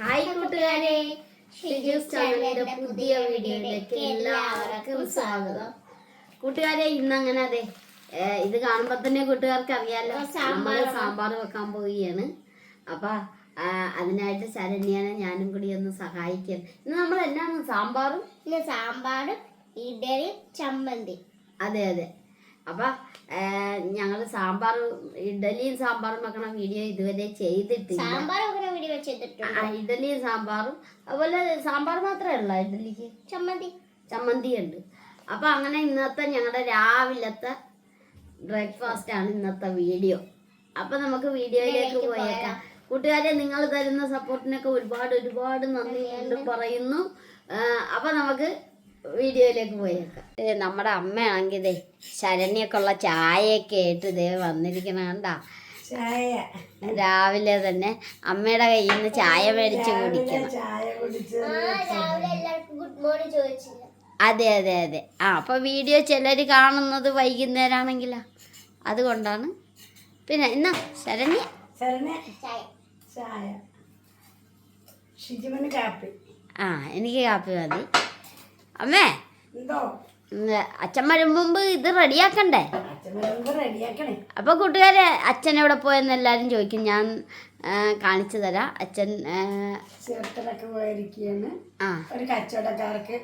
Hi കൂട്ടുകാരെ. ഷിജൂസ് ചാനലിന്റെ പുതിയ വീഡിയോയിലേക്ക് എല്ലാവർക്കും സ്വാഗതം. കൂട്ടുകാരെ ഇന്ന് അങ്ങനെ അതെ ഇത് കാണുമ്പോ തന്നെ കൂട്ടുകാർക്ക് അറിയാലോ. സാമ്പാർ സാമ്പാർ വെക്കാൻ പോവുകയാണ്. അപ്പൊ അതിനായിട്ട് ശരണ്യാനെ ഞാനും കൂടി ഒന്ന് സഹായിക്കാം ഇന്ന് നമ്മൾ എന്നാണ് സാമ്പാറും സാമ്പാറും ഇഡലി ചമ്മന്തി അതെ അതെ. അപ്പൊ ഞങ്ങൾ സാമ്പാർ ഇഡലിയും സാമ്പാറും വെക്കണ വീഡിയോ ഇതുവരെ ചെയ്തിട്ടില്ല. സാമ്പാർ വെക്കുന്ന വീഡിയോ ചെയ്തിട്ടുണ്ട് ആ, ഇഡലിയും സാമ്പാറും. അതുപോലെ സാമ്പാർ മാത്രമേ ഉള്ളൂ ഇഡലിക്ക്? ചമ്മന്തി. ചമ്മന്തി ഉണ്ട്. അപ്പൊ അങ്ങനെ ഇന്നത്തെ ഞങ്ങളുടെ രാവിലത്തെ ബ്രേക്ക്ഫാസ്റ്റ് ആണ് ഇന്നത്തെ വീഡിയോ. അപ്പൊ നമുക്ക് വീഡിയോയിലേക്ക് പോയേക്കാം. കൂട്ടുകാരെ നിങ്ങൾ തരുന്ന സപ്പോർട്ടിനൊക്കെ ഒരുപാട് ഒരുപാട് നന്ദി പറയുന്നു. അപ്പൊ നമുക്ക് വീഡിയോയിലേക്ക് പോയേക്കാം. ഏ, നമ്മുടെ അമ്മയാണെങ്കിൽ ഇതേ ശരണ്യൊക്കെ ഉള്ള ചായയൊക്കെ ആയിട്ട് ഇതേ വന്നിരിക്കണ കണ്ടാ ചായ. രാവിലെ തന്നെ അമ്മയുടെ കയ്യിൽ നിന്ന് ചായ മേടിച്ച് കുടിക്കണം. ചായ കുടിച്ച് ആ രാവിലെ എല്ലാവർക്കും ഗുഡ് മോർണിംഗ് ചോദിച്ചില്ല. അതെ അതെ അതെ. ആ അപ്പൊ വീഡിയോ ചിലർ കാണുന്നത് വൈകുന്നേരം ആണെങ്കിലാ അതുകൊണ്ടാണ്. പിന്നെ എന്നാ ശരണ്യ? ശരണ ചായ. ചായ. ഷിജുവിന് കാപ്പി. ആ എനിക്ക് കാപ്പി മതി. അമ്മേ. എന്തോ? അച്ഛൻ മുമ്പ് ഇത് റെഡിയാക്കണ്ടേ? അച്ഛൻ വരുമ്പോ റെഡിയാക്കണേ. അപ്പോൾ കൂട്ടുകാരെ അച്ഛൻ എവിടെ പോയെന്ന് എല്ലാരും ചോദിക്കും. ഞാൻ കാണിച്ചു തരാം. അച്ഛൻ ഒരു കച്ചവടക്കാർക്ക്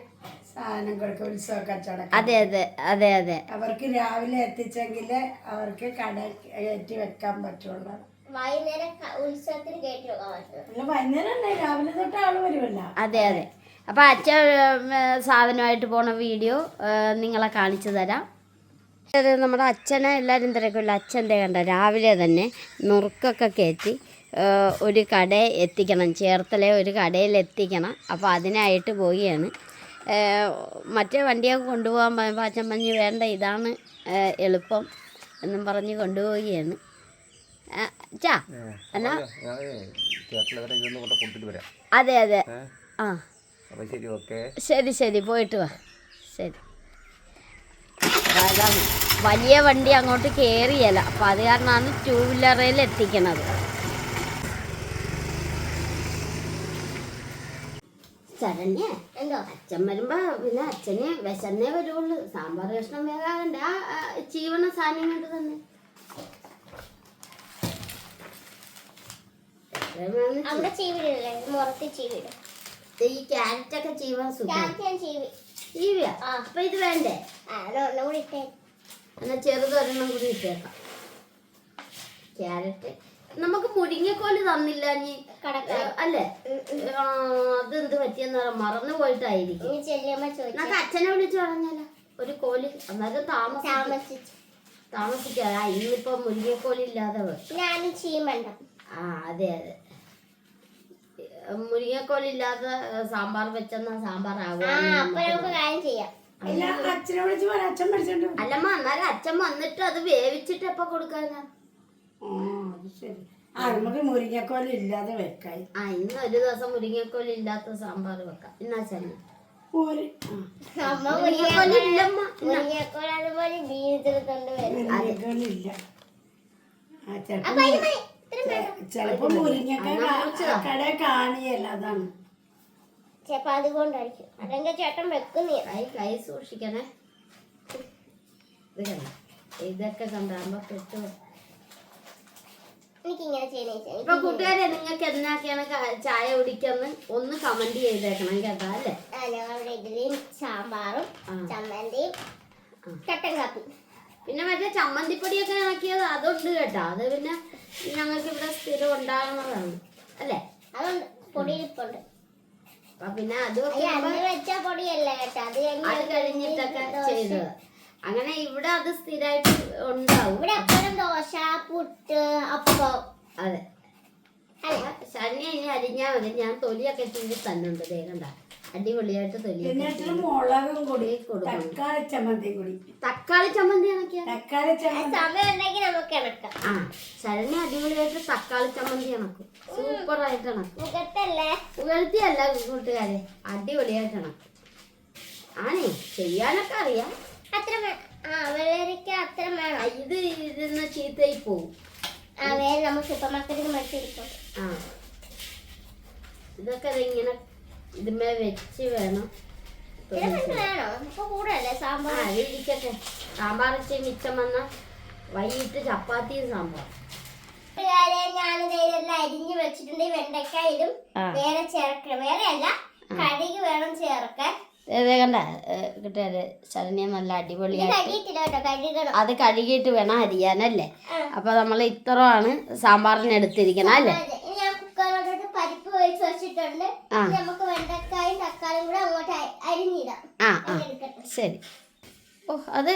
സാധനം കൊടുക്കും ഉത്സവ കച്ചവടം അതെ അതെ അതെ അതെ. അവർക്ക് രാവിലെ എത്തിച്ചെങ്കിൽ അവർക്ക് കട കയറ്റി വെക്കാൻ പറ്റുള്ളൂ. വൈകുന്നേരം ഉത്സവത്തിന് കയറ്റി വെക്കാൻ പറ്റുള്ളൂ. വൈകുന്നേരം രാവിലെ തൊട്ട് ആൾ വരുമല്ലോ. അതെ അതെ. അപ്പോൾ അച്ഛൻ സാധനമായിട്ട് പോണ വീഡിയോ നിങ്ങളെ കാണിച്ചു തരാം. അത് നമ്മുടെ അച്ഛനെ എല്ലാവരും തിരക്കില്ല അച്ഛന്റെ കണ്ട രാവിലെ തന്നെ നുറുക്കൊക്കെ കയറ്റി ഒരു കട എത്തിക്കണം ചേർത്തല ഒരു കടയിൽ എത്തിക്കണം. അപ്പോൾ അതിനായിട്ട് പോവുകയാണ്. മറ്റേ വണ്ടിയൊക്കെ കൊണ്ടുപോകാൻ പറയുമ്പോൾ അച്ഛൻ പറഞ്ഞ് വേണ്ട ഇതാണ് എളുപ്പം എന്നും പറഞ്ഞ് കൊണ്ടുപോവുകയാണ്. അച്ഛാ എന്നാ? അതെ അതെ ആ. ശരി ഓക്കെ. ശരി ശരി പോയിട്ട് വാ. ശരി. അതാ വലിയ വണ്ടി അങ്ങോട്ട് കയറിയല്ല അപ്പൊ അത് കാരണമാണ് ടൂ വീലറിൽ എത്തിക്കണത്. ചരണ്യ എന്തോ? അച്ഛൻ വരുമ്പോ പിന്നെ അച്ഛനെ വിശന്നേ വരുള്ളൂ സാമ്പാർ കഷ്ണം വേകാകണ്ട ആ ചീവണ സാധനം കൊണ്ട് തന്നെ. അവിടെ ചീവിടില്ലേ മുറത്ത് ചീവിടും ഈ ക്യാരറ്റ് ഒക്കെ ചീവിയാ അപ്പൊ ഇത് വേണ്ടേ? എന്നാ ചെറുതൊരെണ്ണം കൂടി ഇട്ടേക്കാം. ക്യാരറ്റ്. നമുക്ക് മുരിങ്ങക്കോൽ തന്നില്ല നീ അല്ലേ? അത് അതെന്ത് പറ്റിയെന്ന് പറയാം മറന്നു പോയിട്ടായിരിക്കും. നമുക്ക് അച്ഛനെ വിളിച്ചു പറഞ്ഞാലോ ഒരു കോൽ അന്നേരം താമസം താമസിച്ചു. താമസിക്കാതെ ഇന്നിപ്പോ മുരിങ്ങക്കോലില്ലാതെ ആ അതെ അതെ മുരിങ്ങക്കോലില്ലാതെ സാമ്പാർ വെച്ചെന്നാ സാമ്പാർ ആ ആവുക അപ്പൊ നമുക്ക് കാര്യം ചെയ്യാം അല്ല അച്ഛനെ വിളിച്ച് സാമ്പാർ അച്ഛൻ സാമ്പാർ വരും. അല്ലമ്മ എന്നാലും അച്ഛൻ വന്നിട്ട് അത് വേവിച്ചിട്ട് എപ്പൊ കൊടുക്കാനാ? ആ ശരി. ആ നമുക്ക് മുരിങ്ങക്കോല ഇല്ലാതെ വെക്കായി. ആ ഇന്ന് ഒരു ദിവസം മുരിങ്ങക്കോൽ ഇല്ലാത്ത സാമ്പാർ വെക്കാം. എന്നാ ചെന്ന മുരിങ്ങക്കോലില്ലമ്മ മുരിങ്ങക്കോലെ അതുപോലെ ജീവിതത്തിൽ കൊണ്ടുവരും മുരിങ്ങക്കോലില്ല ചിലപ്പോ മുരിങ്ങക്ക കട കാണിയല്ല അതാണ്. ചിലപ്പോ അതുകൊണ്ടായിരിക്കും. അല്ലെങ്കിൽ ചേട്ടൻ വെക്കുന്നേ കൈ സൂക്ഷിക്കണേ? ഇതൊക്കെ കണ്ടാകുമ്പോ പെട്ടു. ഇപ്പൊ കൂട്ടുകാരെ നിങ്ങൾക്ക് എന്നാക്കെയാണ് ക- ചായ കുടിക്കാന്ന് ഒന്ന് കമന്റ് ചെയ്തേക്കണം കേട്ടോ അല്ലേ? ഞങ്ങളുടെ ഇഡലിയും സാമ്പാറും. ചമ്മന്തിയും കട്ടൻ കാപ്പി. പിന്നെ മറ്റേ ചമ്മന്തിപ്പൊടിയൊക്കെ ഇണക്കിയത് അതുണ്ട് കേട്ടോ. അത് പിന്നെ ഞങ്ങൾക്ക് ഇവിടെ സ്ഥിരം ഉണ്ടാകുന്നതാണ്. അല്ലേ? അതുണ്ട്. പൊടി പിന്നെ വെച്ച പൊടിയല്ല കേട്ടോ? അത് കഴിഞ്ഞ് അത് കഴിഞ്ഞിട്ടൊക്കെ ചെയ്തത്. അങ്ങനെ ഇവിടെ അത് സ്ഥിരമായിട്ട് ഉണ്ടാവും. ഇവിടെ എപ്പോഴും ദോശ പുട്ട് അപ്പം. അതെ. ശനി ഇനി അരിഞ്ഞാൽ മതി. ഞാൻ തൊലിയൊക്കെ ചെയ്ത് തന്നുണ്ട്. ദേ കണ്ട. അടിപൊളിയായിട്ട് ഇത്തിരി മുളകും കൂടി. തക്കാളി ചമ്മന്തി കൂടി. തക്കാളി ചമ്മന്തി തക്കാളി ചമ്മന്തി. സമയം നമുക്ക് ഇണക്കാം ആ ശരണ്യ അടിപൊളിയായിട്ട് തക്കാളി ചമ്മന്തി ഇണക്കും. സൂപ്പറായിട്ട് ഇണക്കും. മുഖത്തല്ലേ? ഉയർത്തിയല്ല കൂട്ടുകാരെ അടിപൊളിയായിട്ട് ഇണക്കും. ആണേ ചെയ്യാനൊക്കെ അറിയാം. അത്ര ആ വെള്ളരിക്ക അത്ര ഇത് ഇരുന്ന് ചീത്തയായി പോവും. ആ വേറെ നമ്മൾ സൂപ്പർ മാർക്കറ്റിൽ മേടിച്ചിരിക്കും ആ. ഇതൊക്കെ ഇങ്ങനെ ഇതുമേ വെച്ച് വേണം. ഇരിക്കട്ടെ. സാമ്പാർ ഇച്ചിരി മിച്ചം വന്ന വൈകിട്ട് ചപ്പാത്തിയും സാമ്പാർ അരിഞ്ഞു വെച്ചിട്ടുണ്ട്. വേറെ ചേർക്കണം. വേറെ അല്ല കടുക് വേണം ചേർക്കാൻ. ഇതേ കണ്ട കിട്ടിയാൽ ശരണ്യ നല്ല അടിപൊളിയായിട്ട് അത് കഴുകിയിട്ട് വേണം അരിയാനല്ലേ. അപ്പൊ നമ്മൾ ഇത്രയാണ് സാമ്പാറിന് എടുത്തിരിക്കണം അല്ലേ പരിപ്പ് വെച്ചിട്ടുണ്ട്. നമുക്ക് വെണ്ടക്കായും തക്കാളിയും കൂടെ അങ്ങോട്ട് അരിഞ്ഞിടാം. ആ ശരി. ഓ അത്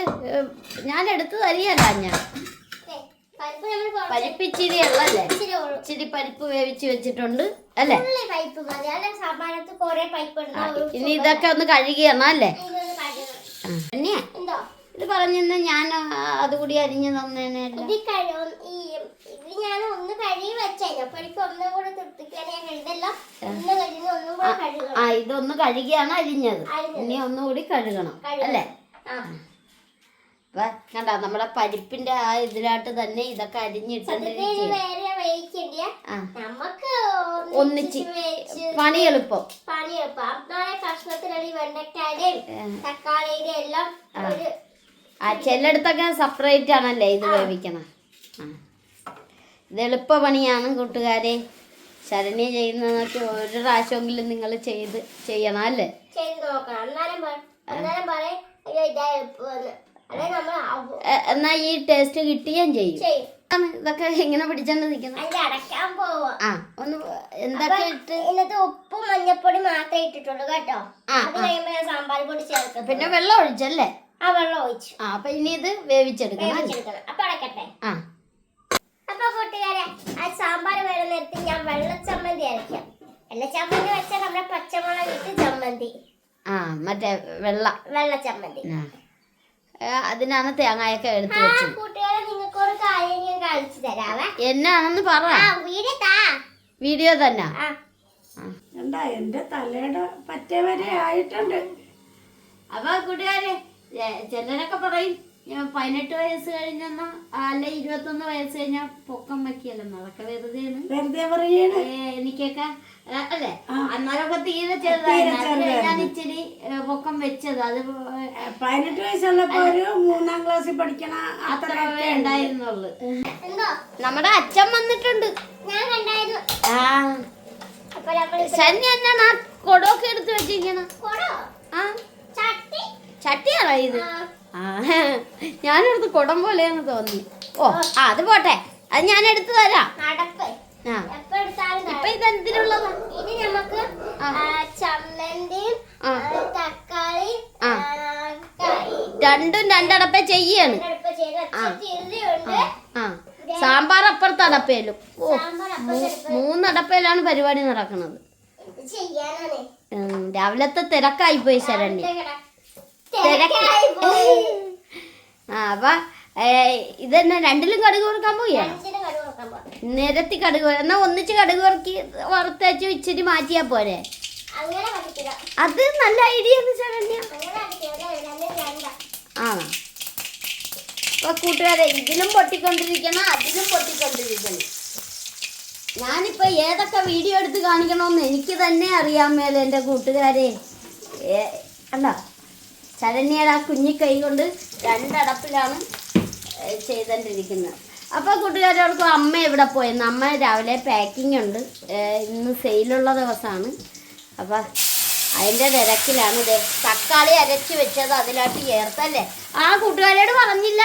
ഞാൻ എടുത്തത് അരിയല്ല ഞാൻ. പരിപ്പ് ഇച്ചിരി ഉള്ളല്ലേ? ഇച്ചിരി പരിപ്പ് വേവിച്ച് വെച്ചിട്ടുണ്ട് അല്ലേ? ഇനി ഇതൊക്കെ ഒന്ന് കഴുകിയണം അല്ലേ. ഇത് പറഞ്ഞിരുന്ന ഞാൻ അതുകൂടി അരിഞ്ഞു തന്നേനല്ല ഇത് ഞാൻ ഒന്ന് കഴുകി എനിക്ക് ഒന്നും കൂടെ ഒന്നും ആ ഇതൊന്ന് കഴുകിയാണ് അരിഞ്ഞത്. ഇനി ഒന്നുകൂടി കഴുകണം. അല്ലേ? അപ്പൊ കണ്ട നമ്മുടെ പരിപ്പിന്റെ ആ ഇതിലായിട്ട് തന്നെ ഇതൊക്കെ അരിഞ്ഞിട്ടുണ്ട് നമുക്ക് ഒന്നിച്ച് പണി എളുപ്പം. പണി എളുപ്പം. അന്നാളെ കഷ്ണത്തിലാണ് ഈ വെണ്ടക്കായുടെയും എല്ലാം ആ. ചിലയിടത്തൊക്കെ സെപ്പറേറ്റ് ആണല്ലേ ഇത് വേവിക്കണം? ആ. ഇത് എളുപ്പ പണിയാണ് കൂട്ടുകാരെ. ശരണ്യ ചെയ്യുന്നതൊക്കെ ഒരു പ്രാവശ്യമെങ്കിലും നിങ്ങൾ ചെയ്ത് ചെയ്യണം അല്ലേ? എന്നാ ഈ ടേസ്റ്റ് കിട്ടുകയും ചെയ്യും. ഇതൊക്കെ ഇങ്ങനെ പിടിച്ചോണ്ട് നിൽക്കണം അതിന്റെ അടയ്ക്കാൻ പോവാ. ആ ഒന്ന് എന്തൊക്കെ ഇട്ട് ഇന്നത്തെ ഉപ്പും മഞ്ഞപ്പൊടി മാത്രമേ ഇട്ടിട്ടുള്ളൂ കേട്ടോ. അത് കഴിയുമ്പോ ഞാൻ സാമ്പാർ പൊടി ചേർക്കും പിന്നെ വെള്ളം ഒഴിച്ചല്ലേ? ആ വെള്ളം ഒഴിച്ചു. ആ അപ്പൊ ഇനി ഇത്? വേവിച്ചെടുക്കണം അപ്പൊ അടക്കട്ടെ. ആ. അപ്പൊ കൂട്ടുകാരെ ആ സാമ്പാർ വേറെ നേരത്തെ ഞാൻ വെള്ളച്ചമ്മന്തി അരയ്ക്കാം. വെള്ളച്ചമ്മന്തി വെച്ചാൽ നമ്മുടെ പച്ചമുളക് ഇട്ട് ചമ്മന്തി. ആ മറ്റേ വെള്ള. വെള്ളച്ചമ്മന്തി. ആ. അതിനാണ് തേങ്ങയൊക്കെ എടുത്ത് ആ വെച്ചത്. കൂട്ടുകാരെ നിങ്ങൾക്ക് ഒരു കാര്യം ഞാൻ കാണിച്ചു തരാവേ. എന്നാണെന്ന് പറ. ആ വീട് വീഡിയോ തന്നെ. ആ. എന്താ എന്റെ തലയുടെ പറ്റവരെ ആയിട്ടുണ്ട്. അപ്പൊ കൂട്ടുകാരെ ചിലരൊക്കെ പറയും. പതിനെട്ട് വയസ്സ് കഴിഞ്ഞെന്നാ അല്ല ഇരുപത്തൊന്ന് വയസ്സ് കഴിഞ്ഞാ പൊക്കം വെക്കിയല്ലോ. അതൊക്കെ വെറുതെയാണ്. വെറുതെ പറയണ. എനിക്കൊക്കെ അല്ലേ. അന്നേരമൊക്കെ തീരെ ചെറുതായിരുന്നു ഇച്ചിരി പൊക്കം വെച്ചത്. അത് പതിനെട്ട് വയസ്സുള്ളപ്പോ ഒരു മൂന്നാം ക്ലാസ്സിൽ പഠിക്കണ അത്ര ഉണ്ടായിരുന്നുള്ളു. നമ്മുടെ അച്ഛൻ വന്നിട്ടുണ്ട്. ഞാൻ കണ്ടായിരുന്നു. ആ. അപ്പൊ നമ്മൾ ശനി എന്നാണ് ആ കൊടൊക്കെ എടുത്ത് വെച്ചിരിക്കണം? കൊടോ? ആ. ചട്ടി. ചട്ടിയാണോ ഇത്? ഞാനെടുത്ത് കുടം പോലെയാന്ന് തോന്നി. ഓ ആ അത് പോട്ടെ. അത് ഞാൻ എടുത്തു തരാം. ഇപ്പൊ. ഇതെന്തിനുള്ളതാ? ഇനി നമുക്ക് ചമ്മന്തി തക്കാളി രണ്ടും രണ്ടടപ്പേ ചെയ്യാണ്. സാമ്പാർ അപ്പുറത്ത് അടപ്പയിലും ഓ മൂന്നടപ്പയിലാണ് പരിപാടി നടക്കുന്നത്. രാവിലത്തെ തിരക്കായി പോയി ശരണ്യ ആ അപ്പൊ ഇത് ഇതെന്നെ രണ്ടിലും കടുക് കൊടുക്കാൻ പോയി നിരത്തി കടുക് എന്നാ ഒന്നിച്ച് കടുക് വറക്കി വറുത്തേച്ച് ഇച്ചിരി മാറ്റിയാ പോരെ? അത് നല്ല ഐഡിയ ആണ് അപ്പൊ കൂട്ടുകാരെ ഇതിലും പൊട്ടിക്കൊണ്ടിരിക്കണം അതിലും പൊട്ടിക്കൊണ്ടിരിക്കണം. ഞാനിപ്പൊ ഏതൊക്കെ വീഡിയോ എടുത്ത് കാണിക്കണമെന്ന് എനിക്ക് തന്നെ അറിയാൻ മേലെ എന്റെ കൂട്ടുകാരെ. അല്ല കണ്ടോ? ശരണ്യയുടെ ആ കുഞ്ഞി കൈ കൊണ്ട് രണ്ടടപ്പിലാണ് ചെയ്തോണ്ടിരിക്കുന്നത്. ചെയ്തുകൊണ്ടിരിക്കുന്നത് അപ്പോൾ കൂട്ടുകാരോർക്കും അമ്മ എവിടെ പോയെന്ന്? അമ്മ രാവിലെ പാക്കിംഗ് ഉണ്ട്. ഇന്ന് സെയിലുള്ള ദിവസമാണ്. അപ്പോൾ അതിന്റെ തിരക്കിലാണ്. തക്കാളി അരച്ച് വെച്ചത് അതിലോട്ട് ചേർത്തല്ലേ? ആ കൂട്ടുകാരോട് പറഞ്ഞില്ല.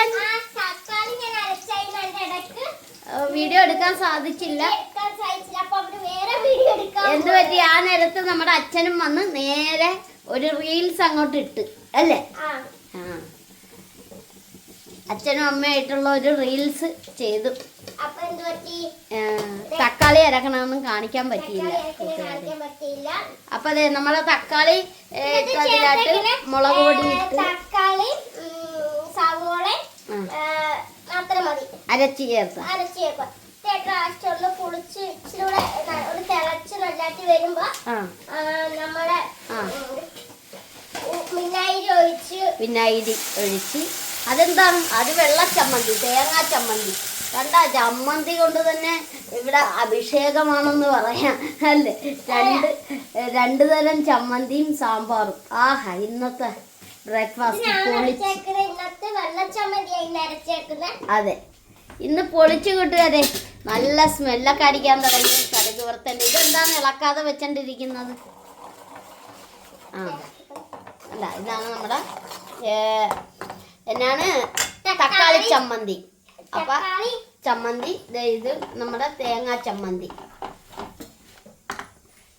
വീഡിയോ എടുക്കാൻ സാധിച്ചില്ല. അപ്പൊ എന്ത് പറ്റി? ആ നേരത്ത് നമ്മുടെ അച്ഛനും വന്ന് നേരെ ഒരു റീൽസ് അങ്ങോട്ട് ഇട്ട്. അല്ലേ? ആ. അച്ഛനും അമ്മയായിട്ടുള്ള ഒരു റീൽസ് ചെയ്തു. തക്കാളി അരക്കണമെന്നും കാണിക്കാൻ പറ്റിയില്ല. അപ്പൊ അതെ നമ്മളെ തക്കാളി മുളക് പൊടി തക്കാളി സവോള അരച്ച് ചേർത്ത്. അരച്ച് ചേർക്കുക ലാസ്റ്റ് ഒന്ന് പുളിച്ച് ഇച്ചിരി ഒരു തിളച്ച് നല്ലാട്ടി വരുമ്പോ നമ്മുടെ വിനാഗിരി ഒഴിച്ച് വിനാഗിരി ഒഴിച്ച് അതെന്താണ്? അത് വെള്ള ചമ്മന്തി തേങ്ങാ ചമ്മന്തി. കണ്ട ചമ്മന്തി കൊണ്ട് തന്നെ ഇവിടെ അഭിഷേകമാണെന്ന് പറയാം അല്ലേ? രണ്ട് രണ്ട് തരം ചമ്മന്തിയും സാമ്പാറും. ആഹ ഇന്നത്തെ ബ്രേക്ക്ഫാസ്റ്റ് അതെ. ഇന്ന് പൊളിച്ചു കൂട്ടുകാരെ നല്ല സ്മെല്ലൊക്കെ അടിക്കാൻ തുടങ്ങി. കടുക് വറുത്തന്നെ. ഇതെന്താണ് ഇളക്കാതെ വെച്ചോണ്ടിരിക്കുന്നത്? ആ. അല്ല ഇതാണ് നമ്മുടെ എന്നാണ്? തക്കാളി ചമ്മന്തി. അപ്പൊ ചമ്മന്തി ഇത് നമ്മുടെ തേങ്ങാ ചമ്മന്തി.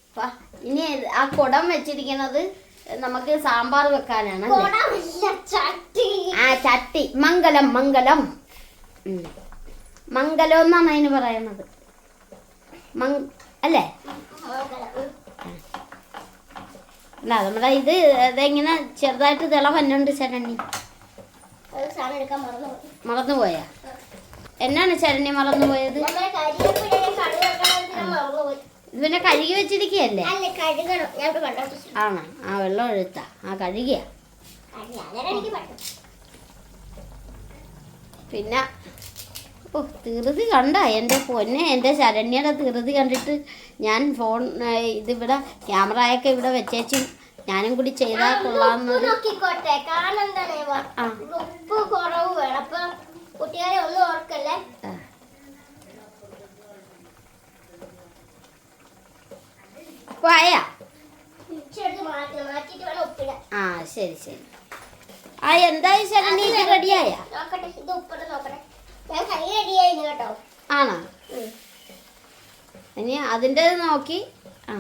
അപ്പൊ ഇനി ആ കുടം വെച്ചിരിക്കുന്നത് നമുക്ക് സാമ്പാർ വെക്കാനാണ് ആ ചട്ടി. മംഗലം മംഗലം. മംഗലം എന്നാണ് അതിന് പറയണത് മങ് അല്ലേ? അല്ല നമ്മുടെ ഇത് ഇതെങ്ങനെ ചെറുതായിട്ട് തിള വന്നുണ്ട് ശരണി മറന്നുപോയി എന്നാണ് ശരണി മറന്നുപോയത് പിന്നെ കഴുകി വെച്ചിരിക്കുകയല്ലേ ആണോ? ആ വെള്ളം ഒഴുത്ത. ആ കഴുകിയ. പിന്നെ ഓ തീർതി കണ്ട. എന്റെ പൊന്നെ എന്റെ ശരണ്യയുടെ തീർതി കണ്ടിട്ട് ഞാൻ ഫോൺ ഇതിവിടെ ക്യാമറയൊക്കെ ഇവിടെ വെച്ചേച്ചും. ഞാനും കൂടി ചെയ്താൽ കൊള്ളാം കൊള്ളാമെന്നൊരു നോക്കിക്കോട്ടെ. കാരണം എന്താണ്? ആ. ഉപ്പ് കുറവ് വേണം. അപ്പൊ കുട്ടികളെ ഒന്നും ഓർക്കല്ലേ? ആ. പോയാ ശരി ശരി. ആ എന്തായി ശരണ്യ? ഇത് റെഡിയായ നോക്കട്ടെ ഇത് ഉപ്പിട്ട് നോക്കട്ടെ. ആണോ? ഇനി അതിന്റെ നോക്കി. ആ.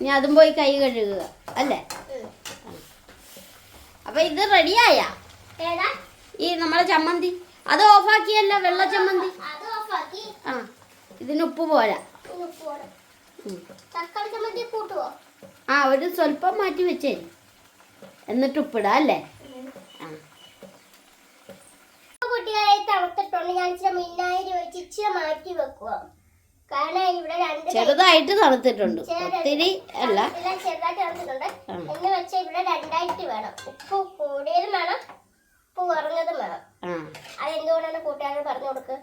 ഇനി അതും പോയി കൈ കഴുകുക. അല്ലേ? അപ്പൊ ഇത് റെഡിയായ ഈ നമ്മുടെ ചമ്മന്തി. അത് ഓഫാക്കിയല്ലോ വെള്ള ചമ്മന്തി. ആ. ഇതിന് ഉപ്പ് പോരാ. ആ ഒരു സ്വല്പം മാറ്റി വെച്ചേ എന്നിട്ട് ഉപ്പിടാം അല്ലേ? ആ. കുട്ടികളെ തണുത്തിട്ടുണ്ട്. ഞാൻ ഇച്ചിരി മിന്നായി ചോദിച്ച് ഇച്ചിരി മാറ്റി വെക്കുക കാരണം ഇവിടെ രണ്ട് ചെറുതായിട്ട് തണുത്തിട്ടുണ്ട്. ഒത്തിരി അല്ല. ചെറുതായിട്ട് തണുത്തിട്ടുണ്ട്. എന്ന് വെച്ചാൽ ഇവിടെ രണ്ടായിട്ട് വേണം. ഉപ്പ് കൂടിയതും വേണം ഉപ്പ് കുറഞ്ഞതും വേണം. അതെന്തുകൊണ്ടാണ് കൂട്ടുകാരോട് പറഞ്ഞു കൊടുക്കുക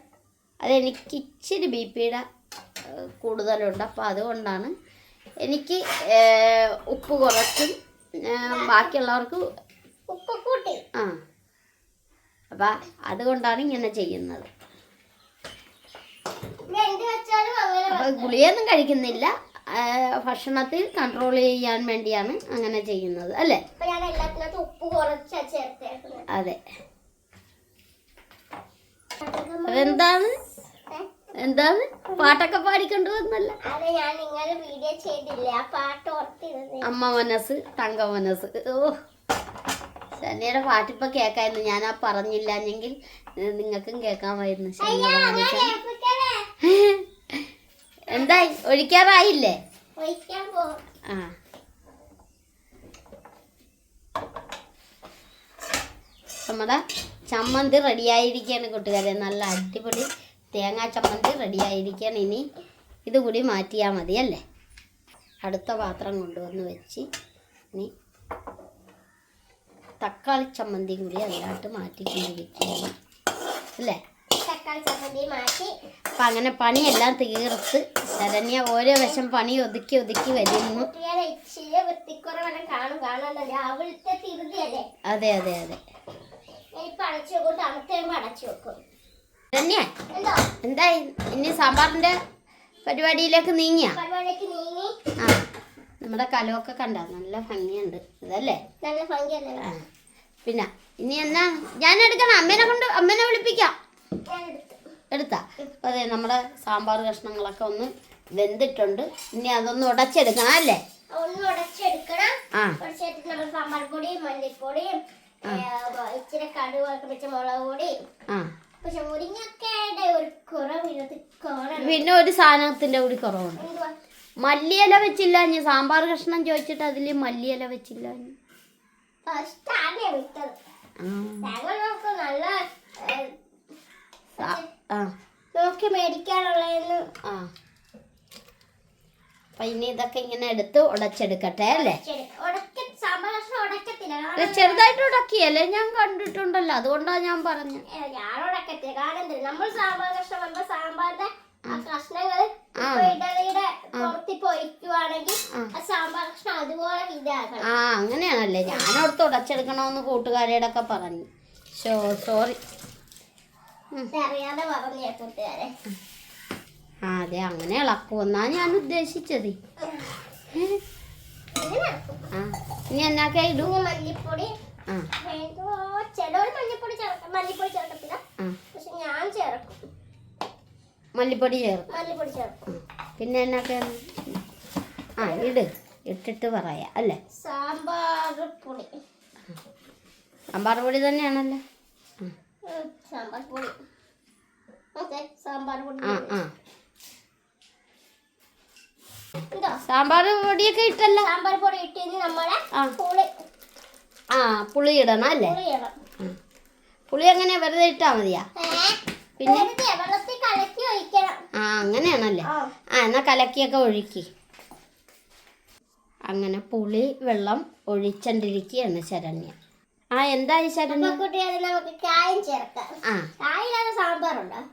അതെനിക്ക് ഇച്ചിരി ബി പിയുടെ കൂടുതലുണ്ട്. അപ്പോൾ അതുകൊണ്ടാണ് എനിക്ക് ഉപ്പ് കുറച്ചും ബാക്കിയുള്ളവർക്ക് ഉപ്പ് കൂട്ടി. ആ. അപ്പം അതുകൊണ്ടാണ് ഇങ്ങനെ ചെയ്യുന്നത്. അപ്പോൾ ഗുളിയൊന്നും കഴിക്കുന്നില്ല. ഭക്ഷണത്തിൽ കൺട്രോൾ ചെയ്യാൻ വേണ്ടിയാണ് അങ്ങനെ ചെയ്യുന്നത്. അല്ലേ? അതെ. അതെന്താണ്? എന്താണ്? പാട്ടൊക്കെ പാടിക്കൊണ്ട് വന്നല്ല. അമ്മ മനസ്സ് തങ്ക മനസ്സ്. ഓ. ശനിയുടെ പാട്ടിപ്പോ കേക്കായിരുന്നു. ഞാൻ ആ പറഞ്ഞില്ലാഞ്ഞെങ്കിൽ നിങ്ങൾക്കും കേൾക്കാമായിരുന്നു. എന്തായി? ഒഴിക്കാറായില്ലേ? ആ. നമ്മുടെ ചമ്മന്തി റെഡിയായിരിക്കുകയാണ് കൂട്ടുകാരെ. നല്ല അടിപൊളി തേങ്ങാ ചമ്മന്തി റെഡിയായിരിക്കുകയാണ് ഇനി ഇതുകൂടി മാറ്റിയാൽ മതി അല്ലേ അടുത്ത പാത്രം കൊണ്ടുവന്ന് വെച്ച് ഇനി തക്കാളി ചമ്മന്തി കൂടി അതിനകത്ത് മാറ്റിക്കൊണ്ടിരിക്കുകയാണ് അല്ലേ? തക്കാളി ചമ്മന്തി മാറ്റി. അപ്പം അങ്ങനെ പണിയെല്ലാം തീർത്ത് ശരണ്യ ഓരോ വശം പണി ഒതുക്കി ഒതുക്കി വരുന്നു. അതെ അതെ അതെ. ശരണ്യ എന്തോ? ഇനി സാമ്പാറിന്റെ പരിപാടിയിലേക്ക് നീങ്ങിയ? ആ നമ്മുടെ കലമൊക്കെ കണ്ട? നല്ല ഭംഗിയുണ്ട്. ഇതല്ലേ നല്ല ഭംഗിയല്ലേ? പിന്നെ ഇനി എന്നാ? ഞാൻ എടുക്കണം. അമ്മേനെ കൊണ്ട് അമ്മേനെ വിളിപ്പിക്കാം. എടുത്തു. എടുത്താ? അപ്പൊ അതെ നമ്മുടെ സാമ്പാർ കഷ്ണങ്ങളൊക്കെ ഒന്ന് വെന്തിട്ടുണ്ട്. ഇനി അതൊന്ന് ഉടച്ചെടുക്കണം അല്ലേ? ഒന്ന് ഉടച്ചെടുക്കണം. ഉടച്ചെടുത്ത് നമ്മൾ സാമ്പാർ പൊടിയും മല്ലിപ്പൊടിയും ഇച്ചിരി കടുവൊക്കെ വെച്ച മുളക് പൊടി. പക്ഷെ മുരിങ്ങക്കയുടെ ഒരു കുറവ് പിന്നെ ഒരു സാധനത്തിന്റെ കൂടി കുറവുണ്ട്. മല്ലിയില വെച്ചില്ല സാമ്പാർ കഷ്ണം ചോദിച്ചിട്ട് അതിൽ മല്ലിയില വെച്ചില്ല ഫസ്റ്റ് ആദ്യം വിട്ടത് തേങ്ങ നല്ല നോക്കി മേടിക്കാനുള്ളതെന്ന്. അപ്പൊ ഇനി ഇതൊക്കെ ഇങ്ങനെ എടുത്ത് ഉടച്ചെടുക്കട്ടെ അല്ലേ? ചെറുതായിട്ട് ഉടക്കിയല്ലേ? ഞാൻ കണ്ടിട്ടുണ്ടല്ലോ. അതുകൊണ്ടാ ഞാൻ പറഞ്ഞു ഞാൻ ഉടക്കത്തില്ല. കാരണം നമ്മൾ സാമ്പാർ കഷ്ണം സാമ്പാറിന്റെ ആ ആ. അങ്ങനെയാണല്ലേ. ഞാൻ ഉടച്ചെടുക്കണമെന്ന് കൂട്ടുകാരോടൊക്കെ ഒക്കെ പറഞ്ഞു ഷോ സോറി ആ അതെ അങ്ങനെ ഇളക്കുമെന്നാ ഞാൻ ഉദ്ദേശിച്ചത്. ആ ഇനി എന്നാക്കെ ഇടൂ? മല്ലിപ്പൊടി. ആ. ഏതോ ചിലവര് മല്ലിപ്പൊടി ചേർക്കും മല്ലിപ്പൊടി ചേർക്കത്തില്ല. പക്ഷെ ഞാൻ ചേർക്കും. മല്ലിപ്പൊടി ചേർക്കും. മല്ലിപ്പൊടി ചേർക്കും. പിന്നെ എന്നൊക്കെ ആ ഇട്. ഇട്ടിട്ട് പറയാം അല്ലേ? സാമ്പാർ പൊടി. സാമ്പാർ പൊടി തന്നെയാണല്ലോ? സാമ്പാർ പൊടി. സാമ്പാർ പൊടി. ആ ആ. സാമ്പാർ പൊടിയൊക്കെ ഇട്ടല്ലോ? സാമ്പാർ പൊടി ഇട്ടിന് നമ്മളെ ആ. പുളി. ആ പുളി ഇടണം അല്ലേ? പുളി എങ്ങനെ വെറുതെ ഇട്ടാ മതിയാ? പിന്നെ? വെറുതെ വെള്ളത്തിൽ കലക്കി ഒഴിക്കണം ആ അങ്ങനെയാണല്ലേ? ആ. എന്നാ കലക്കിയൊക്കെ ഒഴുക്കി. അങ്ങനെ പുളി വെള്ളം ഒഴിച്ചണ്ടിരിക്കുകയാണ് ശരണ്യ. ആ എന്തായി ശരണ്യ?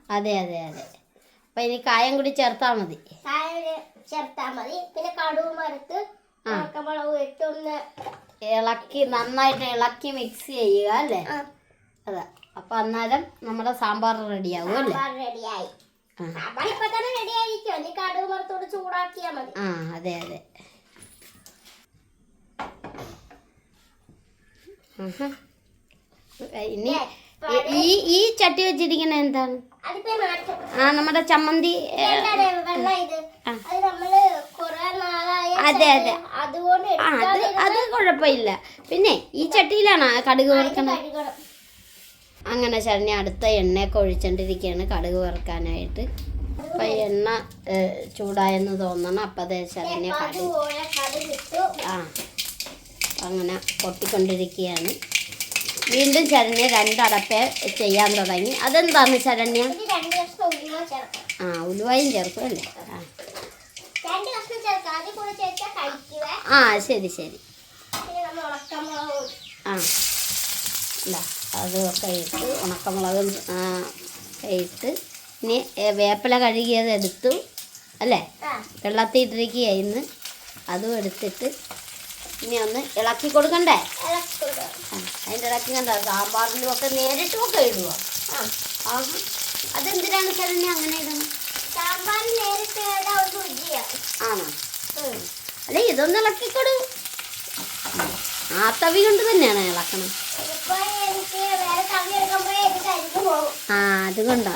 അതെ അതെ അതെ അപ്പൊ ഇനി കായം കൂടി ചേർത്താ മതി. ചേർത്താ മതി. പിന്നെ കടുവ് മരത്ത് ഉണക്കമുളക് ഇട്ടൊന്ന് ഇളക്കി നന്നായിട്ട് ഇളക്കി മിക്സ് ചെയ്യുക അല്ലേ? അതാ. അപ്പൊ അന്നേരം നമ്മുടെ സാമ്പാർ റെഡിയാവും അല്ലേ? റെഡിയായി ആ. അതെ അതെ. ഇനി ഈ- ഈ ചട്ടി വെച്ചിരിക്കണ എന്താണ്? ആ നമ്മുടെ ചമ്മന്തി അത് അതെ, അതെ. അത് കുഴപ്പമില്ല. പിന്നെ ഈ ചട്ടിയിലാണ് കടുക് കഴുകണം അങ്ങനെ ശരണ്യ അടുത്ത എണ്ണയൊക്കെ ഒഴിച്ചോണ്ടിരിക്കുകയാണ് കടുക് വറുക്കാനായിട്ട്. അപ്പൊ എണ്ണ ചൂടായെന്ന് തോന്നണം. കടുക്. അതുപോലെ കടുകിട്ടു. ആ അങ്ങനെ പൊട്ടിക്കൊണ്ടിരിക്കുകയാണ് വീണ്ടും ശരണ്യ രണ്ടടപ്പേ ചെയ്യാൻ തുടങ്ങി. അതെന്താണ് ചേർക്കാം. ആ ഉലുവായും ചേർക്കും അല്ലേ? ആ. ശരി ശരി. ആ. ഇല്ല അതൊക്കെ ഇട്ട് ഉണക്കമുളകും ഇട്ട്. ഇനി വേപ്പില കഴുകിയത് എടുത്തു അല്ലേ? വെള്ളത്തിൽ ഇട്ടിരിക്കുകയായിരുന്നു അതും എടുത്തിട്ട് ഇനി ഒന്ന് ഇളക്കി കൊടുക്കണ്ടേ? അതിന്റെ ഇളക്കി കണ്ട സാമ്പാറിലും ഒക്കെ നേരിട്ടും ഒക്കെ ഇടുക അതെന്തിനാണ് ചേട്ടനെ അങ്ങനെ ഇടുന്നത് സാമ്പാർ നേരിട്ട് ആണോ. അല്ല ഇതൊന്ന് ഇളക്കിക്കൊടു. ആ തവി കൊണ്ട് തന്നെയാണ് ഇളക്കണം ആ അതുകൊണ്ടാ.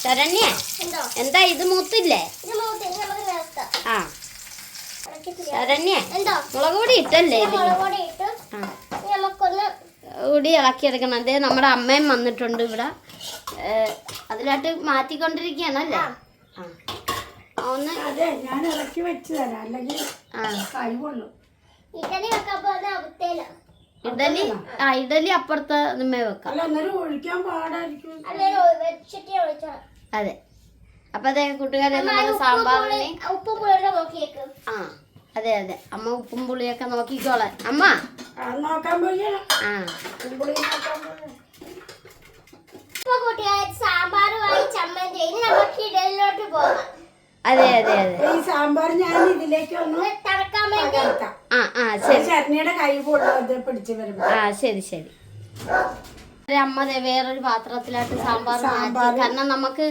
ശരണ്യ എന്തോ? എന്താ ഇത് മൂത്തില്ലേ? ആ. ഇളക്കി ശരണ്യ എന്തോ? മുളക് പൊടി ഇട്ടല്ലേ കൂടി ഇളക്കിയെടുക്കണം അതേ നമ്മുടെ അമ്മയും വന്നിട്ടുണ്ട് ഇവിടെ. അതിലായിട്ട് മാറ്റിക്കൊണ്ടിരിക്കുകയാണല്ലേ ഒന്ന് അതെ ഞാൻ ഇളക്കി വെച്ച് തരാം അല്ലെങ്കിൽ ആ. കൈ കൊള്ളും ഇഡലി വെക്കാൻ പോകുന്ന അവസ്ഥയില. ഇഡലി? ആ. ഇഡലി അപ്പുറത്ത് നിമ്മേ വെക്കാം. അല്ല അന്നേരം ഒഴിക്കാൻ പാടായിരിക്കും. അല്ലെങ്കിൽ വെച്ചിട്ട് ഒഴിച്ചോളാം. അതെ. അപ്പൊ അതെ കൂട്ടുകാരെ നമ്മുടെ സാമ്പാറിന് ഉപ്പും പുളിയുടെ നോക്കിയേക്ക്. ആ അതെ അതെ. അമ്മ ഉപ്പും പുളിയൊക്കെ നോക്കിക്കോളെ. അമ്മ! ആ നോക്കാൻ കൂട്ടുകാരെ സാമ്പാറുമായി ചമ്മന്തി. ഇനി നമുക്ക് ഇടലിലോട്ട് പോകാം. അതെ അതെ അതെ. ഈ സാമ്പാർ ഞാൻ ഇതിലേക്ക് ഒന്ന് പകർത്താം. ആ ആ ശരി. ചട്നിയുടെ കൈ കൊള്ളും അത് പിടിച്ച് വരുമ്പോ? ആ ശരി ശരി. അമ്മ വേറൊരു പാത്രത്തിലായിട്ട് സാമ്പാർ മാറ്റി. കാരണം നമുക്ക്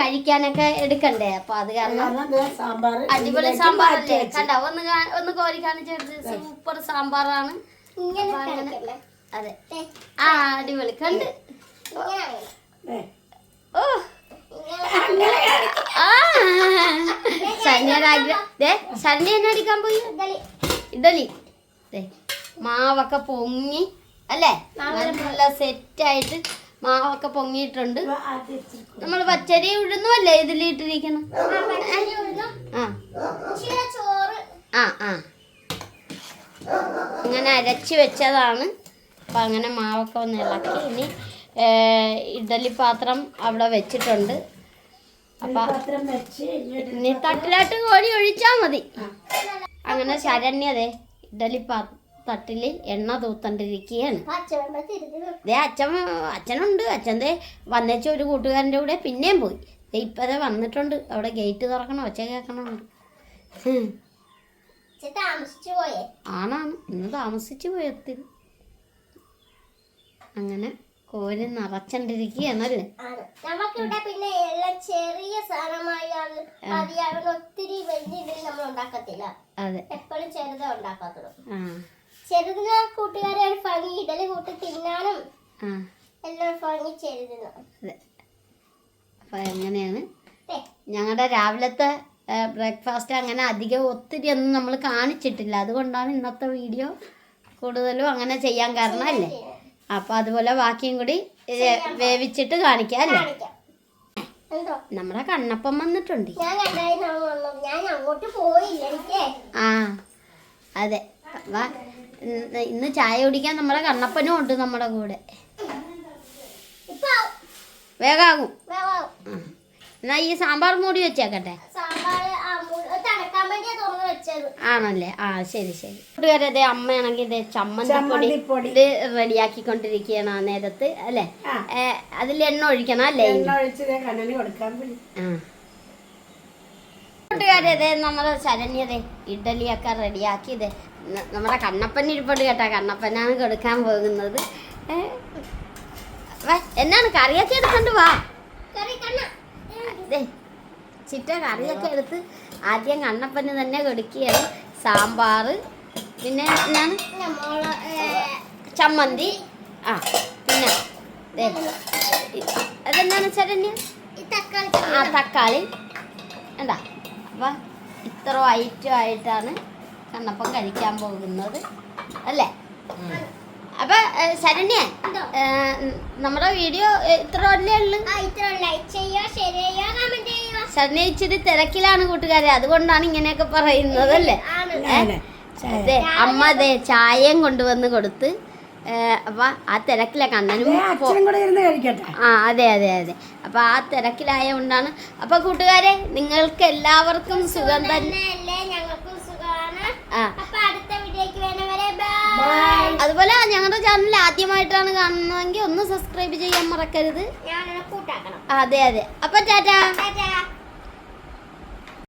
കഴിക്കാനൊക്കെ എടുക്കണ്ടേ? അപ്പൊ അത് കാരണം അടിപൊളി സാമ്പാർ വെച്ച്. കണ്ട? ഒന്ന് ഒന്ന് കോരി കാണിച്ചെടുത്ത് സൂപ്പർ സാമ്പാറാണ്? അതെ. ആ അടിപൊളി. കണ്ട്. ഓ. ഇങ്ങനെ അടിക്കാൻ പോയി? ഇഡലി. മാവൊക്കെ പൊങ്ങി അല്ലേ? നല്ല സെറ്റായിട്ട് മാവൊക്കെ പൊങ്ങിയിട്ടുണ്ട്. നമ്മൾ പച്ചരി ഉഴുന്നും അല്ലേ ഇതിലിട്ടിരിക്കണം ആ, ആ. അങ്ങനെ അരച്ച് വെച്ചതാണ്. അപ്പം അങ്ങനെ മാവൊക്കെ ഒന്ന് ഇളക്കി ഇനി ഇഡലി പാത്രം അവിടെ വെച്ചിട്ടുണ്ട്. അപ്പം ഇനി തട്ടിലാട്ട് കോരി ഒഴിച്ചാൽ മതി. അങ്ങനെ ശരണ്യതേ ഇഡലി പാ തട്ടിൽ എണ്ണ തൂത്തണ്ടിരിക്കുകയാണ് ദേ അച്ഛൻ അച്ഛനുണ്ട്. അച്ഛന്റെ വന്നേച്ച ഒരു കൂട്ടുകാരന്റെ കൂടെ പിന്നെയും പോയി. ദേ ഇപ്പതേ വന്നിട്ടുണ്ട്. അവിടെ ഗേറ്റ് തുറക്കണം ഒച്ച പോയേ ആണാണ്. ഇന്ന് താമസിച്ചു പോയത്തിന് അങ്ങനെ കോരി നിറച്ചണ്ടിരിക്കുകയാണല്ലേ നമുക്കിവിടെ പിന്നെ എല്ലാം ചെറിയ സാധനമായാൽ മതിയാവുന്ന ഒത്തിരി വലിയ നമ്മൾ ഉണ്ടാക്കത്തില്ല. അതെ. എപ്പോഴും ചെറുതേ ഉണ്ടാക്കത്തുള്ളൂ ചെറുതിന് കൂട്ടുകാരെ ഒരു ഭംഗി ഇടൽ കൂട്ടി തിന്നാനും എല്ലാം ഭംഗി ചെറുതിന്. അപ്പം എങ്ങനെയാണ്? ഞങ്ങളുടെ രാവിലത്തെ ബ്രേക്ക്ഫാസ്റ്റ് അങ്ങനെ അധികം ഒത്തിരി ഒന്നും നമ്മൾ കാണിച്ചിട്ടില്ല. അതുകൊണ്ടാണ് ഇന്നത്തെ വീഡിയോ കൂടുതലും അങ്ങനെ ചെയ്യാൻ കാരണം അല്ലേ അപ്പോൾ അതുപോലെ ബാക്കിയും കൂടി വേവിച്ചിട്ട് കാണിക്കാം അല്ലേ? നമ്മുടെ കണ്ണപ്പം വന്നിട്ടുണ്ട്. ആ അതെ. ഇന്ന് ചായ കുടിക്കാൻ നമ്മുടെ കണ്ണപ്പനും ഉണ്ട് നമ്മുടെ കൂടെ. വേഗാകും. എന്നാ ഈ സാമ്പാർ മൂടി വെച്ചേക്കട്ടെ. സാമ്പാറ് ആണല്ലേ? ആ ശരി ശരി. കൂട്ടുകാരെ അതെ അമ്മയാണെങ്കിൽ ദേ ചമ്മന്തിപ്പൊടി. ഇത് റെഡിയാക്കിക്കൊണ്ടിരിക്കുകയാണ് ആ നേരത്ത് അല്ലേ. അതിൽ എണ്ണ ഒഴിക്കണം അല്ലേ? കൂട്ടുകാരെ ദേ നമ്മുടെ ശരണ്യതേ ഇഡലിയൊക്കെ റെഡിയാക്കി ദേ. ന- നമ്മുടെ കണ്ണപ്പൻ ഇരിപ്പുണ്ട് കേട്ടാ. കണ്ണപ്പനാണ് കൊടുക്കാൻ പോകുന്നത്. എന്നാണ് കറിയൊക്കെ എടുക്കണ്ട് വാ. ചിറ്റ കറിയൊക്കെ എടുത്ത് ആദ്യം കണ്ണപ്പന് തന്നെ കൊടുക്കുകയാണ് സാമ്പാർ. പിന്നെ എന്താണ്? ചമ്മന്തി. ആ പിന്നെ അതെന്താണ് ചേട്ടന്? ആ തക്കാളി. എന്താ? അപ്പം ഇത്ര ഐറ്റം ആയിട്ടാണ് കണ്ണപ്പം കഴിക്കാൻ പോകുന്നത്. അല്ലേ? അപ്പൊ ശരണ്യ നമ്മുടെ വീഡിയോ ഇത്ര ഉള്ളേ ഉള്ളു. ഇത്ര ലൈക്ക് ചെയ്യോ ഷെയർ ചെയ്യോ കമന്റ് ശരണ്യ ഇച്ചിരി തിരക്കിലാണ് കൂട്ടുകാരെ. അതുകൊണ്ടാണ് ഇങ്ങനെയൊക്കെ പറയുന്നത് അല്ലേ? അതെ. അമ്മ അതെ ചായയും കൊണ്ടുവന്ന് കൊടുത്ത് അപ്പൊ ആ തിരക്കിലെ കണ്ണനും ആ അതെ അതെ അതെ. അപ്പൊ ആ തിരക്കിലായ കൊണ്ടാണ് അപ്പൊ കൂട്ടുകാരെ നിങ്ങൾക്ക് എല്ലാവർക്കും സുഖം തന്നെ. അതുപോലെ ഞങ്ങളുടെ ചാനൽ ആദ്യമായിട്ടാണ് കാണുന്നതെങ്കിൽ ഒന്ന് സബ്സ്ക്രൈബ് ചെയ്യാൻ മറക്കരുത്. അതെ അതെ. അപ്പൊ ചേട്ടാ ടാറ്റാ.